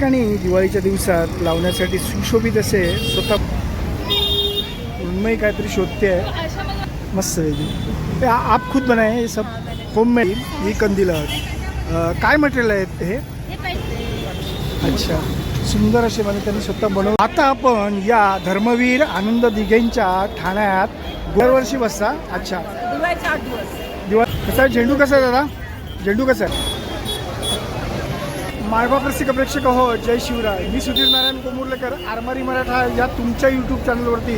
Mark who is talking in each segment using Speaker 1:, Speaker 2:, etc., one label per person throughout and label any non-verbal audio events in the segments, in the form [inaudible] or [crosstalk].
Speaker 1: ठिकाणी दिवाळीच्या दिवसात लावण्यासाठी सुशोभित असे स्वतः उन्मयी काहीतरी शोधते आहे मस्त वेगळी ते आप खुद बनाए हे सब होममेड ही कंदील काय मटेरियल आहेत हे? अच्छा. सुंदर असे म्हणजे त्यांनी स्वतः बनव आता आपण या धर्मवीर आनंद दिघेंच्या ठाण्यात दरवर्षी बसता. अच्छा.
Speaker 2: दिवाळीचे आठ दिवस.
Speaker 1: दिवा कसा आहे? झेंडू कसा आहे दादा? झेंडू कसा आहे? मायबाप रसिक प्रेक्षक हो जय शिवराय. मी सुधीर नारायण कोमुर्लेकर आरमारी मराठा या तुमच्या यूट्यूब चॅनलवरती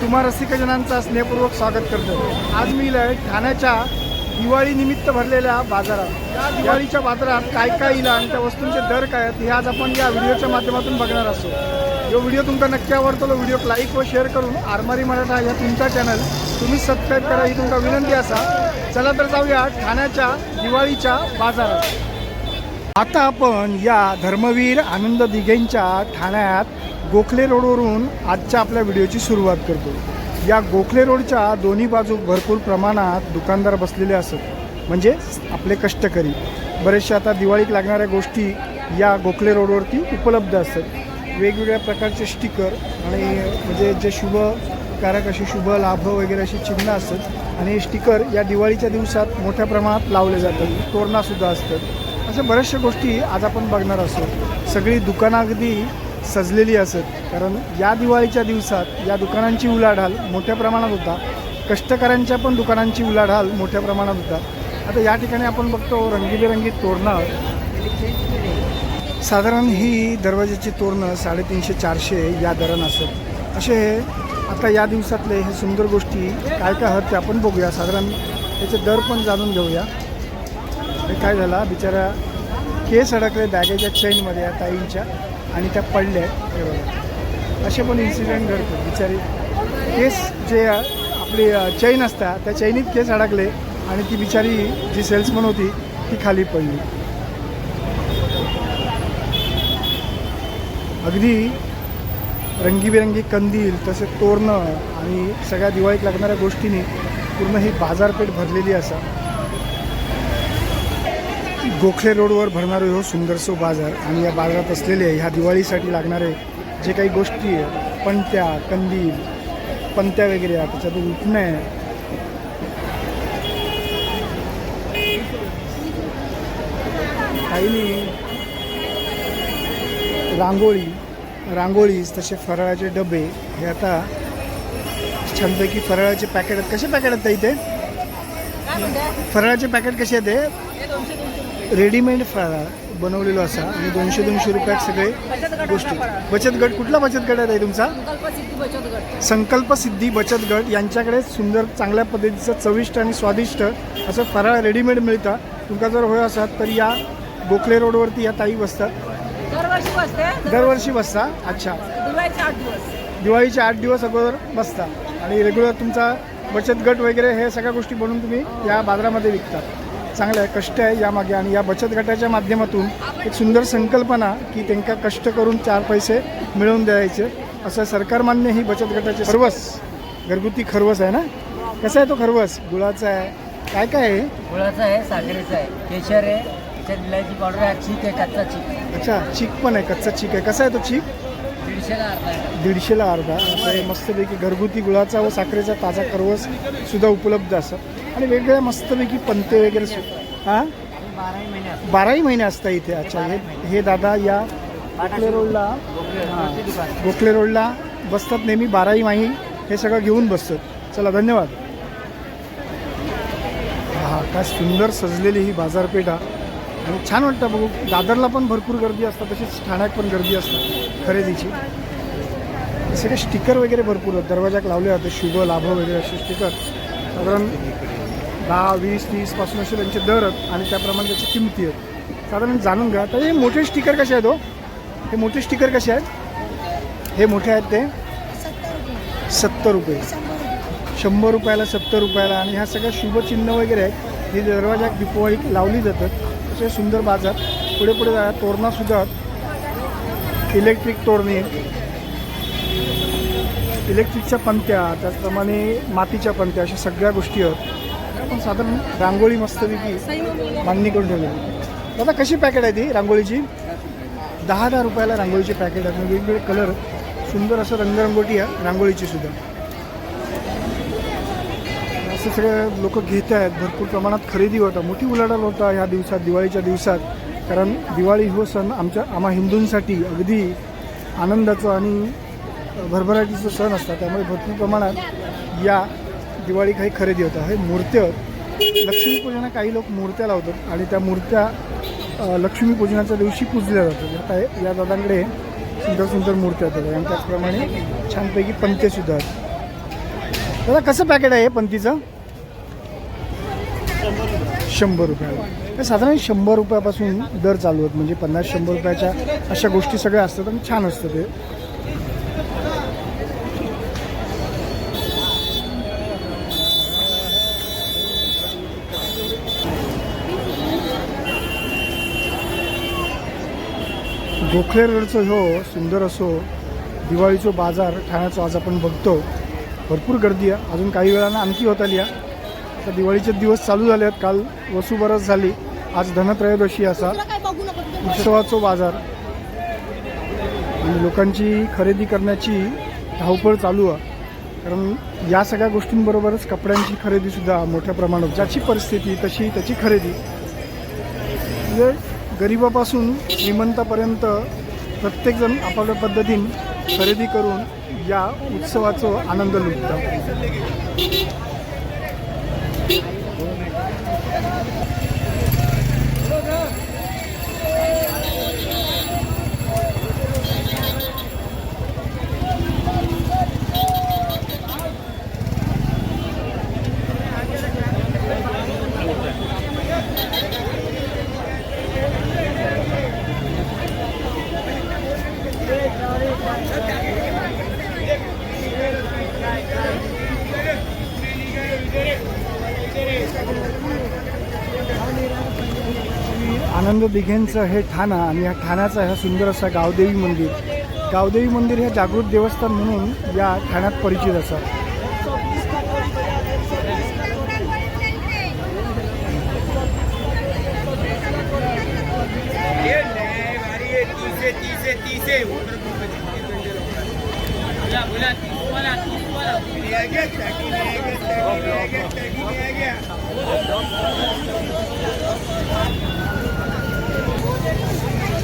Speaker 1: तुम्हा रसिकजनांचा स्नेहपूर्वक स्वागत करतो. आज मी इलं ठाण्याच्या दिवाळीनिमित्त भरलेल्या बाजारात. या दिवाळीच्या बाजारात काय काय येईल आणि त्या वस्तूंचे दर काय आहेत हे आज आपण या व्हिडिओच्या माध्यमातून बघणार असो. जो व्हिडिओ तुमका नक्की आवडतो व्हिडिओ लाईक व शेअर करून आरमारी मराठा या तुमचा चॅनल तुम्ही सबस्क्राईब करा ही तुमका विनंती असा. चला तर जाऊया ठाण्याच्या दिवाळीच्या बाजारात. आता आपण या धर्मवीर आनंद दिघेंच्या ठाण्यात गोखले रोडवरून आजच्या आपल्या व्हिडिओची सुरुवात करतो. या गोखले रोडच्या दोन्ही बाजू भरपूर प्रमाणात दुकानदार बसलेले असत. म्हणजे आपले कष्टकरी. बरेचसे आता दिवाळीत लागणाऱ्या गोष्टी या गोखले रोडवरती उपलब्ध असतात वेगवेगळ्या प्रकारचे स्टिकर आणि म्हणजे जे शुभ कारक असे शुभ लाभ वगैरे अशी चिन्ह असतात आणि हे स्टिकर या दिवाळीच्या दिवसात मोठ्या प्रमाणात लावले जातात. तोरणासुद्धा असतात. अशा बऱ्याचशा गोष्टी आज आपण बघणार असो सगळी दुकानं अगदी सजलेली असत. कारण या दिवाळीच्या दिवसात या दुकानांची उलाढाल मोठ्या प्रमाणात होता. कष्टकऱ्यांच्या पण दुकानांची उलाढाल मोठ्या प्रमाणात होता. आता या ठिकाणी आपण बघतो रंगीबेरंगी तोरणं. साधारण ही दरवाजाची तोरणं साडेतीनशे चारशे या दरानं असत. असे आता या दिवसातले हे सुंदर गोष्टी काय काय आहेत ते आपण बघूया. साधारण त्याचे दर पण जाणून घेऊया. हे काय झाला? बिचारा केस अडकले बॅगेच्या चेनमध्ये या ताईंच्या आणि त्या पडल्या. हे बघा. असे पण इन्सिडेंट घडतो बिचारी केस जे आपली चैन असतात त्या चैनीत केस अडकले आणि ती बिचारी जी सेल्समन होती ती खाली पडली. अगदी रंगीबेरंगी कंदील तसे तोरणं आणि सगळ्या दिवाळीत लागणाऱ्या गोष्टींनी पूर्ण ही बाजारपेठ भरलेली असा. गोखले रोडवर भरणारे हो सुंदरसो बाजार आणि या बाजारात असलेले ह्या दिवाळीसाठी लागणारे जे काही गोष्टी आहे पणत्या कंदील पंत्या वगैरे त्याच्यातून उठणं आहे. काहींनी रांगोळी रांगोळीज तसे फराळाचे डबे. हे आता छानपैकी फराळाचे पॅकेट आहेत. कसे पॅकेट आहेत इथे फराळाचे पॅकेट कसे आहेत रेडीमेड फराळ बनवलेलो असा आणि दोनशे दोनशे रुपयात सगळे गोष्टी. बचत गट कुठला बचत गट आहे तुमचा?
Speaker 2: संकल्प सिद्धी बचत गट.
Speaker 1: यांच्याकडे सुंदर चांगल्या पद्धतीचं चविष्ट आणि स्वादिष्ट असं फराळ रेडीमेड मिळतं. तुमका जर होय असत तर या गोखले रोडवरती या ताई बसतात.
Speaker 2: दरवर्षी बसते.
Speaker 1: दरवर्षी बसता? अच्छा.
Speaker 2: दिवाळीचे आठ दिवस.
Speaker 1: दिवाळीचे आठ दिवस अगोदर बसता. आणि रेग्युलर तुमचा बचत गट वगैरे हे सगळ्या गोष्टी बनवून तुम्ही या बाजारामध्ये विकतात चांगलं आहे कष्ट आहे यामागे. आणि या बचत गटाच्या माध्यमातून एक सुंदर संकल्पना की त्यांना कष्ट करून चार पैसे मिळवून द्यायचे. असं सरकारमान्य ही बचत गटाचे खरवस. घरगुती खरवस आहे ना? कसा आहे तो खरवस? गुळाचा आहे. काय काय आहे?
Speaker 3: गुळाचं आहे साखरेचं आहे. केशर आहे त्याच्यात इलायची पावडर आहे चीक आहे कच्चा चीक. आहे
Speaker 1: अच्छा चीक पण आहे कच्चा चीक आहे. कसा आहे तो चीक?
Speaker 3: दीडशेला अर्धा
Speaker 1: दीडशेला अर्धा. असं मस्तपैकी घरगुती गुळाचा व साखरेचा ताजा करवस सुद्धा उपलब्ध असतात आणि वेगवेगळ्या मस्तपैकी पंते वगैरे सु हां?
Speaker 3: बाराही महिने असतात
Speaker 1: बाराही महिने इथे. अच्छा हे हे दादा या गोखले रोडला. हां, गोखले रोडला बसतात नेहमी बाराही माही. हे सगळं घेऊन बसतात. चला धन्यवाद. हा काय सुंदर सजलेली ही बाजारपेठ आणि छान वाटतं बघू. दादरला पण भरपूर गर्दी असतात तशीच ठाण्यात पण गर्दी असतात खरेदीची. सगळे स्टिकर वगैरे भरपूर आहेत. दरवाजाक लावले जाते शुभ लाभ वगैरे असे स्टिकर साधारण दहा वीस तीसपासून असे त्यांचे दर आहेत आणि त्याप्रमाणे त्याची किमती आहेत. साधारण जाणून घ्या. तर हे मोठे स्टिकर कसे आहेत हो? हे मोठे स्टिकर कसे आहेत? हे मोठे आहेत ते? सत्तर रुपये. शंभर रुपयाला सत्तर रुपयाला आणि ह्या सगळ्या शुभचिन्ह वगैरे आहेत. हे दरवाजा दिपवाळीत लावली जातात. असे सुंदर बाजार. पुढे पुढे जा तोरणासुद्धा इलेक्ट्रिक तोरणे इलेक्ट्रिकच्या पंत्या त्याचप्रमाणे मातीच्या पंत्या अशा सगळ्या गोष्टी आहेत. पण साधारण रांगोळी मस्तपैकी मांडणी करून ठेवलेली दादा कशी पॅकेट आहे ती रांगोळीची? दहा दहा रुपयाला रांगोळीचे पॅकेट आहेत म्हणजे वेगवेगळे कलर सुंदर असं रंगरंगोटी आहे रांगोळीची सुद्धा. असं सगळे लोक घेत आहेत. भरपूर प्रमाणात खरेदी होता. मोठी उलाढाल होता ह्या दिवसात दिवाळीच्या दिवसात. कारण दिवाळी हो सण आमच्या आम्हा हिंदूंसाठी अगदी आनंदाचं आणि भरभराटीचं सण असतात. त्यामुळे भरपूर प्रमाणात या दिवाळी काही खरेदी होतं हे मूर्त्या लक्ष्मीपूजनाला काही लोक मूर्त्या लावतात आणि त्या मूर्त्या लक्ष्मीपूजनाच्या दिवशी पूजल्या जातात. आता या दादांकडे सुंदर सुंदर मूर्त्या आहेत आणि त्याचप्रमाणे छानपैकी पंतेसुद्धा आहेत. दादा कसं पॅकेट आहे हे पंतीचं शंभर रुपयाला हे साधारण शंभर रुपयापासून दर चालू आहेत. म्हणजे पन्नास शंभर रुपयाच्या अशा गोष्टी सगळ्या असतात आणि छान असतं ते. गोखले रोडचं हो सुंदर असो दिवाळीचो बाजार ठाण्याचा आज आपण बघतो. भरपूर गर्दी आहे. अजून काही वेळानं आणखी होत आली आहे. आता दिवाळीचे दिवस चालू झाले आहेत काल वसुबरस झाली. आज धनत्रयोदशी असा. उत्सवाचो बाजार. आणि लोकांची खरेदी करण्याची धावपळ चालू आहे. कारण या सगळ्या गोष्टींबरोबरच कपड्यांची खरेदीसुद्धा मोठ्या प्रमाणात ज्याची परिस्थिती तशी त्याची खरेदी. म्हणजे गरिबापासून श्रीमंतापर्यंत प्रत्येकजण आपापल्या पद्धतीने खरेदी करून या उत्सवाचा आनंद लुटतात. आनंद दिघेंचं हे ठाणा आणि या ठाण्याचा हा सुंदर असा गावदेवी मंदिर. गावदेवी मंदिर हे जागृत देवस्थान म्हणून या ठाण्यात परिचित असतात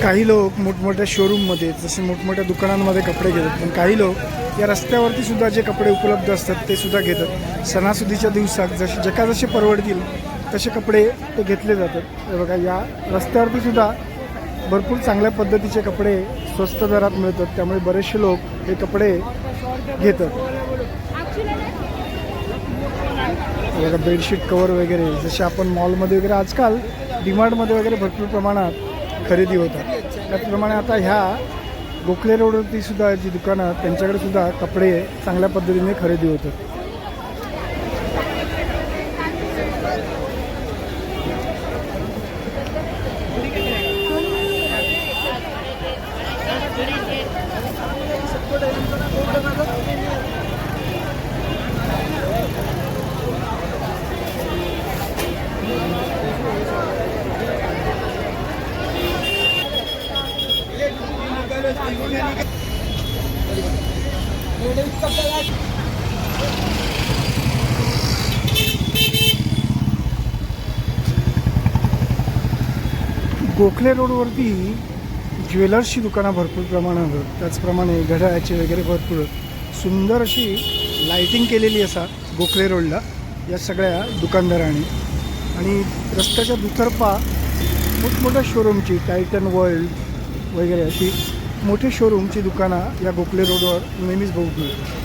Speaker 1: काही लोक मोठमोठ्या शोरूममध्ये जसे मोठमोठ्या दुकानांमध्ये कपडे घेतात पण काही लोक या रस्त्यावरती सुद्धा जे कपडे उपलब्ध असतात ते सुद्धा घेतात. सणासुदीच्या दिवसात जसे जका जसे परवडतील तसे कपडे ते घेतले जातात. हे बघा या रस्त्यावरती सुद्धा भरपूर चांगल्या पद्धतीचे कपडे स्वस्त दरात मिळतात. त्यामुळे बरेचसे लोक हे कपडे घेतात. बघा बेडशीट कवर वगैरे जसे आपण मॉलमध्ये वगैरे आजकाल डीमार्टमध्ये वगैरे भरपूर प्रमाणात खरेदी होतात त्याचप्रमाणे आता ह्या गोखले रोडवरती सुद्धा जी दुकानं त्यांच्याकडे सुद्धा कपडे चांगल्या पद्धतीने खरेदी होतात. गोखले रोडवरती ज्वेलर्सची दुकानं भरपूर प्रमाणावर. त्याचप्रमाणे घड्याळाचे वगैरे भरपूर. सुंदर अशी लाईटिंग केलेली असा गोखले रोडला या सगळ्या दुकानदारांनी. आणि रस्त्याच्या दुतर्फा मोठमोठ्या शोरूमची टायटन वर्ल्ड वगैरे अशी मोठे शोरूमची दुकानं या गोखले रोडवर नेहमीच बघू मिळतात.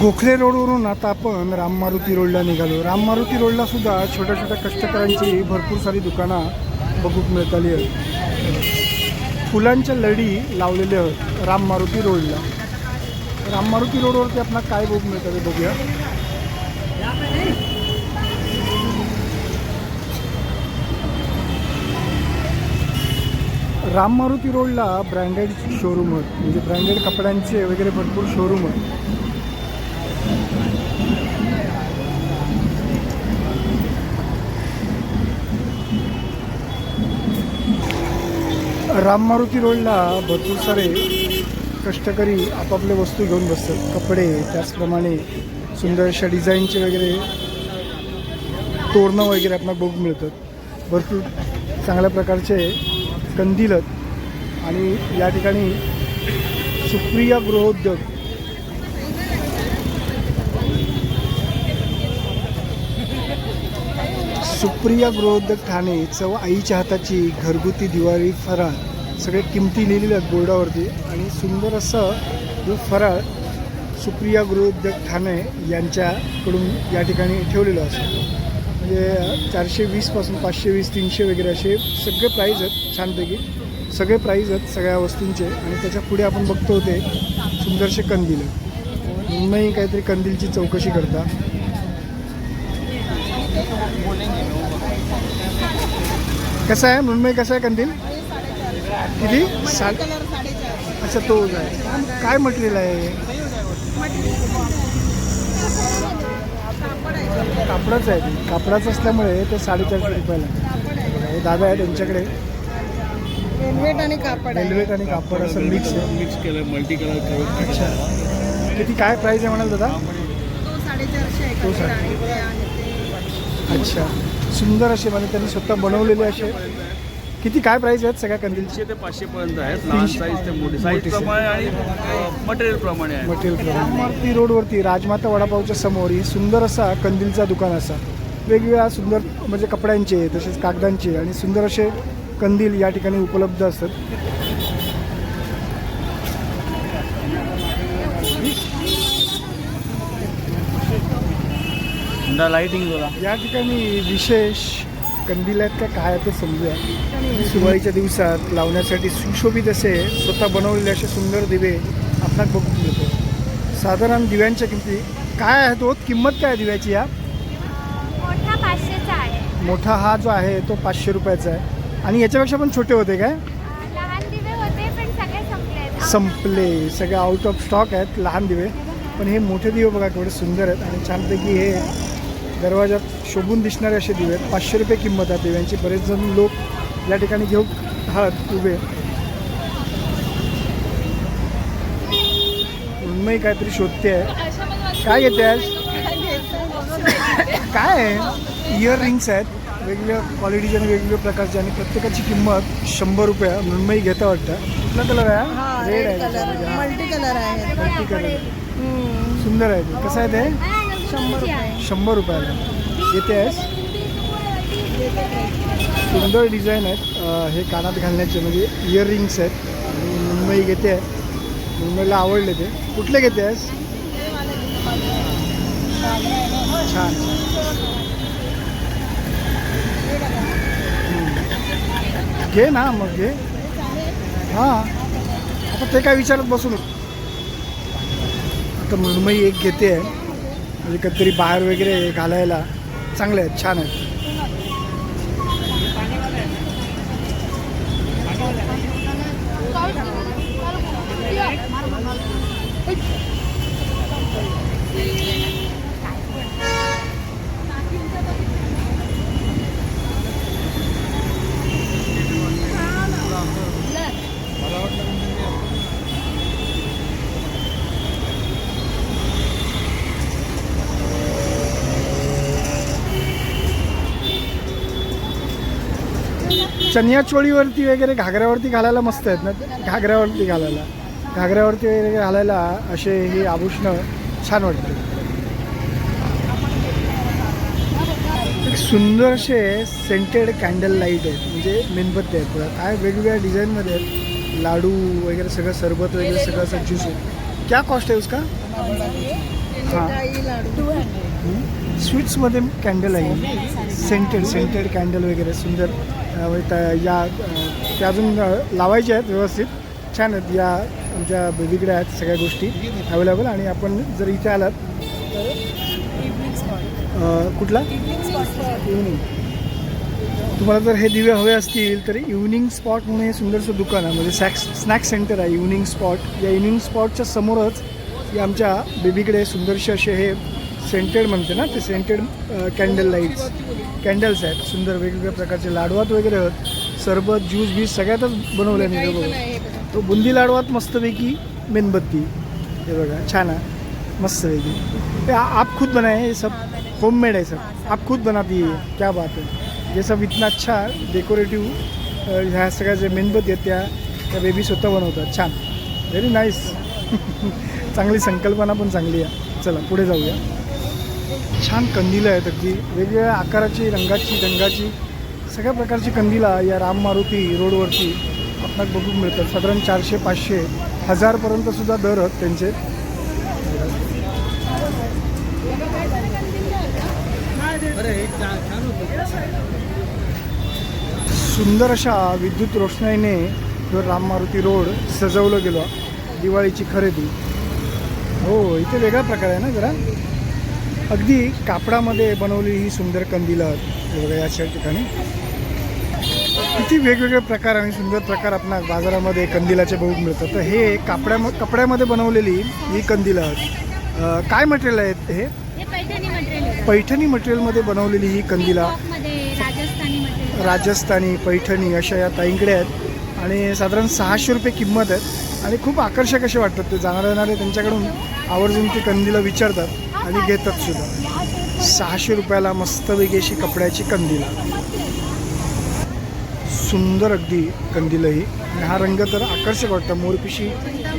Speaker 1: गोखले रोडवरून आता आपण राम मारुती रोडला निघालो. राम मारुती रोडला सुद्धा छोट्या छोट्या कष्टकऱ्यांची भरपूर सारी दुकानं बघूक मिळताली आहेत. फुलांच्या लढी लावलेल्या आहेत राम मारुती रोडला. राम मारुती रोडवरती आपला काय बघ मिळतं आहे बघूया. राम मारुती रोडला ब्रँडेड शोरूम आहेत. म्हणजे ब्रँडेड कपड्यांचे वगैरे भरपूर शोरूम आहेत. राम मारुती रोडला भरपूर सारे कष्टकरी आपापल्या वस्तू घेऊन बसतात. कपडे त्याचप्रमाणे सुंदर अशा डिझाईनचे वगैरे तोरणं वगैरे आपल्याला बघू मिळतात. भरपूर चांगल्या प्रकारचे कंदील आणि या ठिकाणी सुप्रिया गृहोद्योग. सुप्रिया गृहोद्योग ठाणे चव आईच्या हाताची घरगुती दिवाळी फराळ. सगळे किमती लिहिलेल्या आहेत बोर्डावरती आणि सुंदर असं जो फराळ सुप्रिया गृहोद्योग ठाणे यांच्याकडून या ठिकाणी ठेवलेलं असतं. म्हणजे चारशे वीसपासून पाचशे वीस तीनशे वगैरे असे सगळे प्राईज आहेत छानपैकी. सगळे प्राईज आहेत सगळ्या वस्तूंचे आणि त्याच्या पुढे आपण बघतो ते सुंदरसे कंदील. मुंबई काहीतरी कंदीलची चौकशी करता. कसं आहे? मुंबई कसं आहे कंदील? किती? सा अच्छा तो आहे. काय मटेरियल आहे कापडाचं आहे ते. कापडाचं असल्यामुळे ते साडेचारशे रुपयाला आहे. हे दादा आहे त्यांच्याकडे
Speaker 2: वेल्वेट आणि कापड
Speaker 1: वेल्वेट आणि कापड असं मिक्स आहे.
Speaker 4: मिक्स केलं मल्टी कलर करून
Speaker 1: अच्छा. किती काय प्राईस आहे म्हणाल दादा?
Speaker 2: तो साडेचारशे आहे
Speaker 1: तो
Speaker 2: कलर
Speaker 1: साडे-
Speaker 2: आणि ते आहे ते.
Speaker 1: अच्छा. सुंदर असे म्हणजे त्यांनी स्वतः बनवलेले असे. किती काय प्राईस आहेत सगळ्या कंदीलचे
Speaker 4: तीनशे ते पाचशे पर्यंत आहेत. लहान. साईज ते मोठी साईज. प्रमाणे आणि मटेरियल प्रमाणे आहे
Speaker 1: मटेरियल मारुती रोडवरती राजमाता वडापावच्या समोर ही सुंदर असा कंदीलचा दुकान असा. वेगवेगळ्या सुंदर म्हणजे कपड्यांचे तसेच कागदांचे आणि सुंदर असे कंदील या ठिकाणी उपलब्ध असतात.
Speaker 4: लाईटिंग बघा
Speaker 1: या ठिकाणी विशेष कंदील आहेत का काय आहे ते समजूया. सुरुवातीच्या दिवसात लावण्यासाठी सुशोभित असे स्वतः बनवलेले असे सुंदर दिवे आपणास बघू मिळतो. साधारण दिव्यांच्या किमती काय आहे तो किंमत काय आहे दिव्याची या?
Speaker 5: मोठा
Speaker 1: हा जो आहे तो पाचशे रुपयाचा आहे. आणि याच्यापेक्षा पण छोटे होते काय?
Speaker 5: होते आहेत.
Speaker 1: संपले. सगळे आउट ऑफ स्टॉक आहेत लहान दिवे. पण हे मोठे दिवे बघा केवढे सुंदर आहेत. आणि छानपैकी हे दरवाजात शोभून दिसणारे असे दिवे आहेत. पाचशे रुपये किंमत आहे दिव्यांची. बरेच जण लोक या ठिकाणी घेऊन आहात उभे. उन्मयी काहीतरी शोधते आहे. काय घेते आज? [laughs] काय आहे? इयर रिंग्स आहेत. वेगवेगळ्या क्वालिटीचे आणि वेगवेगळ्या प्रकारचे आणि प्रत्येकाची किंमत शंभर रुपये मृण्मयी घेता वाटतं. कुठला कलर आहे? रेड आहे.
Speaker 2: मल्टी कलर आहे.
Speaker 1: मल्टी कलर सुंदर आहे. ते कसं आहे ते?
Speaker 5: शंभर रुपये.
Speaker 1: शंभर रुपयाला येते आहेस सुंदर डिझाईन आहेत. हे कानात घालण्याचे म्हणजे इयर रिंग्स आहेत. आणि मुंबई घेते. आहे मुंबईला आवडले ते. कुठले घेते आहेस छान. घे ना मग घे. हां. आता ते काय विचारत बसू नको. आता मुंबई एक घेते. आहे म्हणजे कधीतरी बाहेर वगैरे घालायला. चांगले आहेत छान आहेत. चनिया चोळीवरती वगैरे घागऱ्यावरती घालायला मस्त आहेत ना. घागऱ्यावरती घालायला. घागऱ्यावरती वगैरे घालायला असे हे आभूषणं छान वाटते. एक सुंदर असे सेंटेड कॅन्डल लाइट आहेत. म्हणजे मेणबत्ती आहेत पुढे. काय वेगवेगळ्या डिझाईनमध्ये आहेत. लाडू वगैरे सगळं सरबत वगैरे सगळं असं ज्यूस आहे क्या कॉस्ट आहे उसका? हां स्वीट्समध्ये कॅन्डल आहे. सेंटेड सेंटेड कॅन्डल वगैरे सुंदर या त्या अजून अं, लावायचे आहेत व्यवस्थित. छान आहेत या आमच्या बेबीकडे आहेत सगळ्या गोष्टी अवेलेबल आणि आपण जर इथे आलात अ, कुठला?
Speaker 2: इव्हनिंग
Speaker 1: तुम्हाला जर हे दिवे हवे असतील तर इव्हनिंग स्पॉट म्हणून हे सुंदरसं दुकान आहे. म्हणजे सॅक्स स्नॅक सेंटर आहे इव्हनिंग स्पॉट या इव्हनिंग स्पॉटच्या समोरच या आमच्या बेबीकडे सुंदरसे असे हे सेंटेड म्हणते ना ते सेंटेड कॅन्डल लाईट्स कॅन्डल्स आहेत सुंदर वेगवेगळ्या प्रकारचे लाडवात वगैरे आहेत. सरबत ज्यूस बीस सगळ्यातच बनवलं आहे मी बघा तो बुंदी लाडवात मस्तपैकी मेणबत्ती. हे बघा छान आहे. मस्तपैकी. आ- आप खुद बनाए ये सब होम मेड है सब. आप खुद बनाती है क्या बात है. ये सब इतना अच्छा डेकोरेटिव्ह ह्या सगळ्या जे मेणबत्ती आहेत त्या त्या बेबी स्वतः बनवतात. छान. व्हेरी नाईस [laughs] चांगली संकल्पना पण चांगली आहे. चला पुढे जाऊया. छान कंदिलं आहेत अगदी. वेगवेगळ्या आकाराची रंगाची रंगाची सगळ्या प्रकारची कंदिला या राम मारुती रोडवरती आपणास बघून मिळतात. साधारण चारशे पाचशे हजारपर्यंत सुद्धा दर आहेत त्यांचे. सुंदर अशा विद्युत रोषणाईने जो राम मारुती रोड सजवलं गेलो दिवाळीची खरेदी. हो इथे वेगळा प्रकार आहे ना जरा? अगदी कापडामध्ये बनवलेली ही सुंदर कंदिलं बघा याच्या ठिकाणी. किती वेगवेगळे प्रकार आणि सुंदर प्रकार आपल्या बाजारामध्ये कंदिलाचे बघून मिळतात. तर हे कापड्या कपड्यामध्ये बनवलेली ही कंदिलं काय मटेरियल आहेत हे?
Speaker 5: पैठणी मटेरियल
Speaker 1: पैठणी मटेरियलमध्ये बनवलेली ही कंदिला
Speaker 5: राजस्थानी
Speaker 1: पैठणी अशा या ताईंकडे आहेत. आणि साधारण सहाशे रुपये किंमत आहेत. आणि खूप आकर्षक असे वाटतात ते. जाणारे येणारे त्यांच्याकडून आवर्जून ती कंदीला विचारतात. आणि घेतात सुद्धा. सहाशे रुपयाला मस्तपैकी अशी कपड्याची कंदील सुंदर अगदी कंदीलही आणि हा रंग तर आकर्षक वाटतं मोरपिशी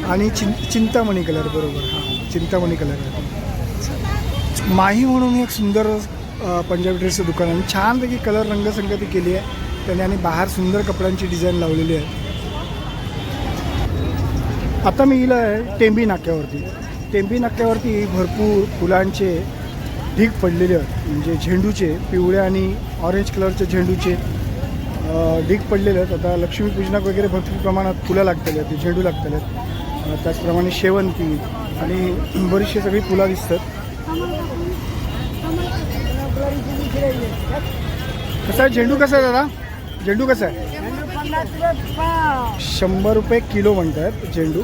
Speaker 1: आणि चिं चिंतामणी कलर बरोबर. हां चिंतामणी कलर माही म्हणून एक सुंदर पंजाबी ड्रेसचं दुकान आहे. छानपैकी कलर रंगसंगती केली आहे. त्याने आणि बाहेर सुंदर कपड्यांची डिझाईन लावलेली आहे. आता मी इलं आहे टेंबी नाक्यावरती. टेंबी नाक्यावरती भरपूर फुलांचे ढीग पडलेले आहेत. म्हणजे झेंडूचे पिवळ्या आणि ऑरेंज कलरचे झेंडूचे ढीग पडलेले आहेत. आता लक्ष्मीपूजनाक वगैरे भरपूर प्रमाणात फुलं लागलेली आहेत झेंडू लागलेले आहेत. त्याचप्रमाणे शेवंती आणि [clears throat] बरीचशी सगळी फुलं दिसतात. कसा आहे? झेंडू कसा आहे दादा? झेंडू कसा आहे? शंभर रुपये किलो म्हणतात झेंडू.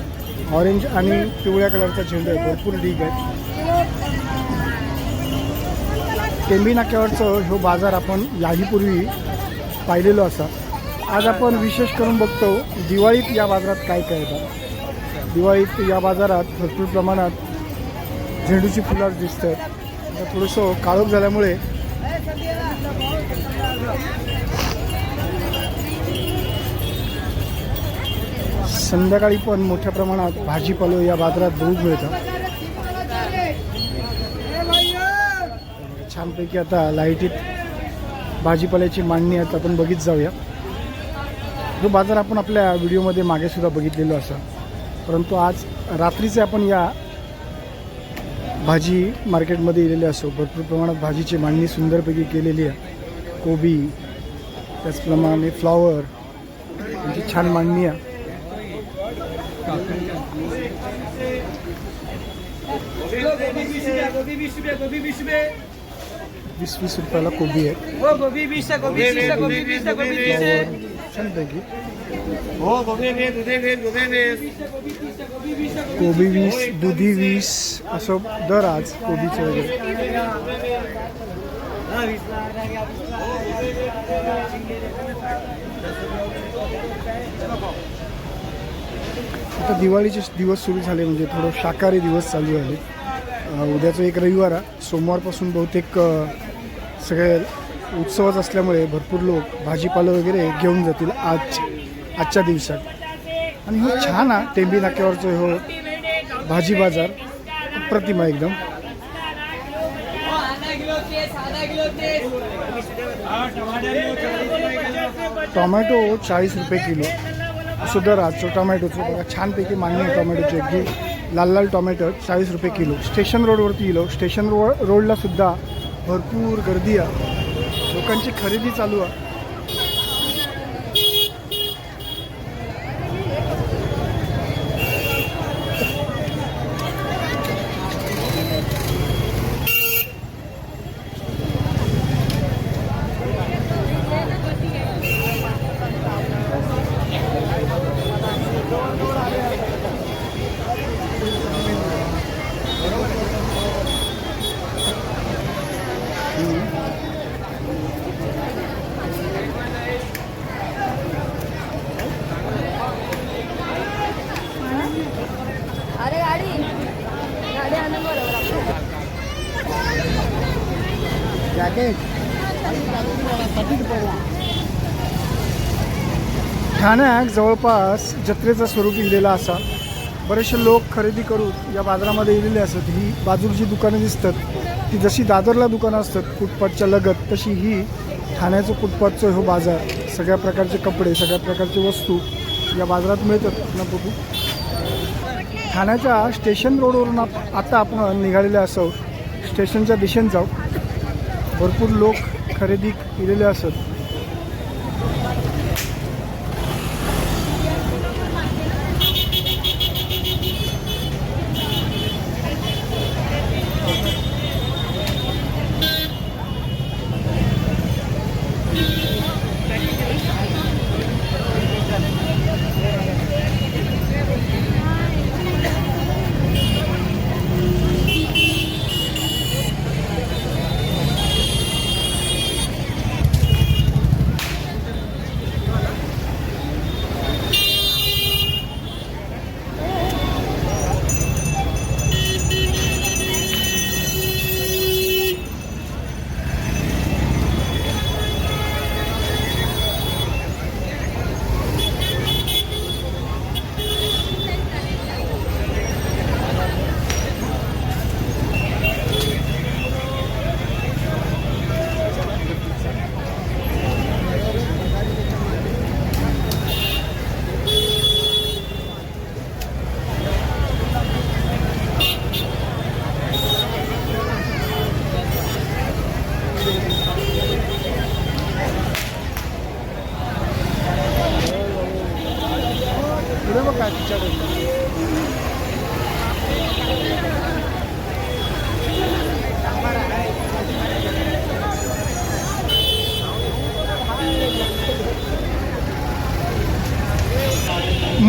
Speaker 1: ऑरेंज आणि पिवळ्या कलरचा झेंडू आहे भरपूर ढीग आहे. टेंबी नाक्यावरचं ह्यो बाजार आपण याहीपूर्वी पाहिलेलो असा. आज आपण विशेष करून बघतो दिवाळीत या बाजारात काय काय येतात दिवाळीत या बाजारात भरपूर प्रमाणात झेंडूची फुलं दिसत आहेत थोडंसं काळोख झाल्यामुळे संध्याकाळी पण मोठ्या प्रमाणात भाजीपालो या बाजारात दूध मिळतं. छानपैकी आता लाईटीत भाजीपाल्याची मांडणी आहे आपण बघित जाऊया. जो बाजार आपण आपल्या व्हिडिओमध्ये मागेसुद्धा बघितलेलो असा. परंतु आज रात्रीचे आपण या भाजी मार्केटमध्ये गेलेले असो भरपूर प्रमाणात भाजीची मांडणी सुंदरपैकी केलेली आहे. कोबी त्याचप्रमाणे फ्लॉवर यांची छान मांडणी आहे. गोभी बीस रुपये गोभी बीस रुपये बीस बीस रुपये वाला गोभी है वो गोभी बीस है गोभी बीस है गोभी बीस है गोभी बीस है चल देगी वो गोभी ने दुधे ने दुधे ने कोबी वीस दुधी बीस असं दर आज कोबीचं वगैरे आता दिवाळीचे दिवस सुरू झाले म्हणजे थोडं शाकाहारी दिवस चालू झाले. उद्याचं एक रविवार आहे. सोमवारपासून बहुतेक सगळे उत्सवच असल्यामुळे भरपूर लोक भाजीपालं वगैरे घेऊन जातील आज आजच्या दिवसात. आणि हो छान आहे टेंबी नाक्यावरचं हो भाजी बाजार. प्रतिमा एकदम. टोमॅटो चाळीस रुपये किलो. सुद्धा राजचो टोमॅटोचं बघा छानपैकी मागणी आहे टोमॅटोची अगदी लाल लाल टोमॅटो चाळीस रुपये किलो. स्टेशन रोडवरती गेलो स्टेशन रोड रोडलासुद्धा भरपूर गर्दी आहे. लोकांची खरेदी चालू आहे.
Speaker 2: गाडी. आणून बरोबर
Speaker 1: ठाण्यात जवळपास जत्रेचं स्वरूप इलेला असा. बरेचसे लोक खरेदी करून या बाजारामध्ये इलेले असत. ही बाजूची दुकानं दिसतात. ती जशी दादरला दुकानं असतात फुटपाथच्या लगत तशी ही ठाण्याचं फुटपाथचं हो बाजार. सगळ्या प्रकारचे कपडे सगळ्या प्रकारचे वस्तू या बाजारात मिळतात. आपण बघू. ठाण्याच्या स्टेशन रोडवरून आप आता आपण निघालेले असो स्टेशनच्या दिशेने जाऊ. भरपूर लोक खरेदी केलेले असत.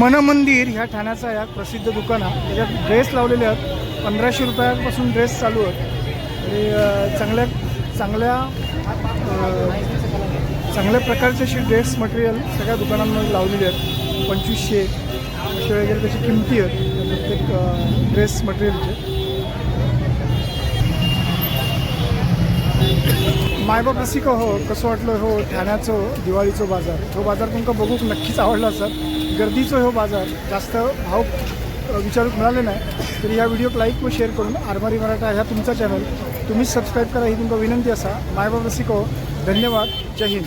Speaker 1: मनमंदिर ह्या ठाण्याचा या प्रसिद्ध दुकान आहे. त्याच्यात ड्रेस लावलेले आहेत. पंधराशे रुपयापासून ड्रेस चालू आहेत. आणि चांगल्या चांगल्या चांगल्या प्रकारचे असे ड्रेस मटेरियल सगळ्या दुकानांमध्ये लावलेले आहेत. पंचवीसशे असे वगैरे त्याची किमती आहेत. प्रत्येक ड्रेस मटेरियलचे मायबाप रसिक हो कसं वाटलं हो ठाण्याचं दिवाळीचं बाजार? हो बाजार तुमका बघूक नक्कीच आवडला सर. गर्दीचं हो बाजार जास्त भाव विचारूक मिळाले नाही. तर या व्हिडिओक लाईक व शेअर करून आरमारी मराठा ह्या तुमचा चॅनल. तुम्हीच सबस्क्राईब करा ही तुमका विनंती असा. मायबाप रसिक हो धन्यवाद. जय हिंद.